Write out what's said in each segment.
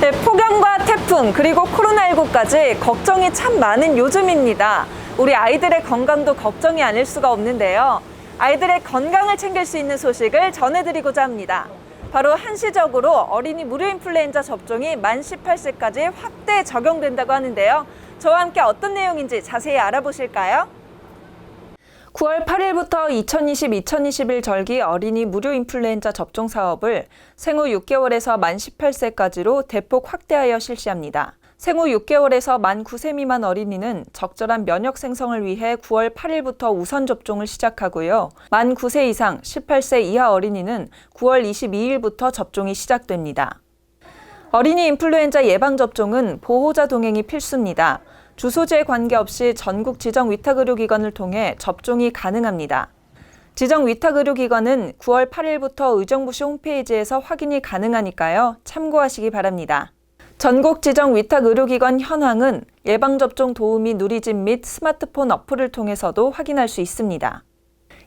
네, 폭염과 태풍 그리고 코로나19까지 걱정이 참 많은 요즘입니다. 우리 아이들의 건강도 걱정이 아닐 수가 없는데요. 아이들의 건강을 챙길 수 있는 소식을 전해드리고자 합니다. 바로 한시적으로 어린이 무료 인플루엔자 접종이 만 18세까지 확대 적용된다고 하는데요. 저와 함께 어떤 내용인지 자세히 알아보실까요? 9월 8일부터 2020-2021 절기 어린이 무료 인플루엔자 접종 사업을 생후 6개월에서 만 18세까지로 대폭 확대하여 실시합니다. 생후 6개월에서 만 9세 미만 어린이는 적절한 면역 생성을 위해 9월 8일부터 우선 접종을 시작하고요. 만 9세 이상 18세 이하 어린이는 9월 22일부터 접종이 시작됩니다. 어린이 인플루엔자 예방접종은 보호자 동행이 필수입니다. 주소지에 관계없이 전국 지정 위탁 의료기관을 통해 접종이 가능합니다. 지정 위탁 의료기관은 9월 8일부터 의정부시 홈페이지에서 확인이 가능하니까요. 참고하시기 바랍니다. 전국 지정 위탁 의료기관 현황은 예방접종 도우미 누리집 및 스마트폰 어플을 통해서도 확인할 수 있습니다.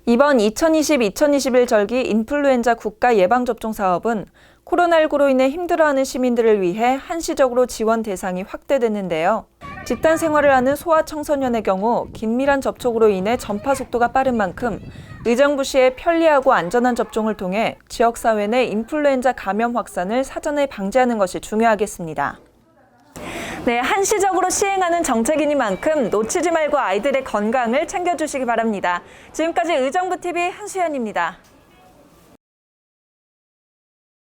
이번 2020-2021 절기 인플루엔자 국가 예방접종 사업은 코로나19로 인해 힘들어하는 시민들을 위해 한시적으로 지원 대상이 확대됐는데요. 집단 생활을 하는 소아 청소년의 경우 긴밀한 접촉으로 인해 전파 속도가 빠른 만큼 의정부 시의 편리하고 안전한 접종을 통해 지역사회 내 인플루엔자 감염 확산을 사전에 방지하는 것이 중요하겠습니다. 네, 한시적으로 시행하는 정책이니만큼 놓치지 말고 아이들의 건강을 챙겨주시기 바랍니다. 지금까지 의정부TV 한수연입니다.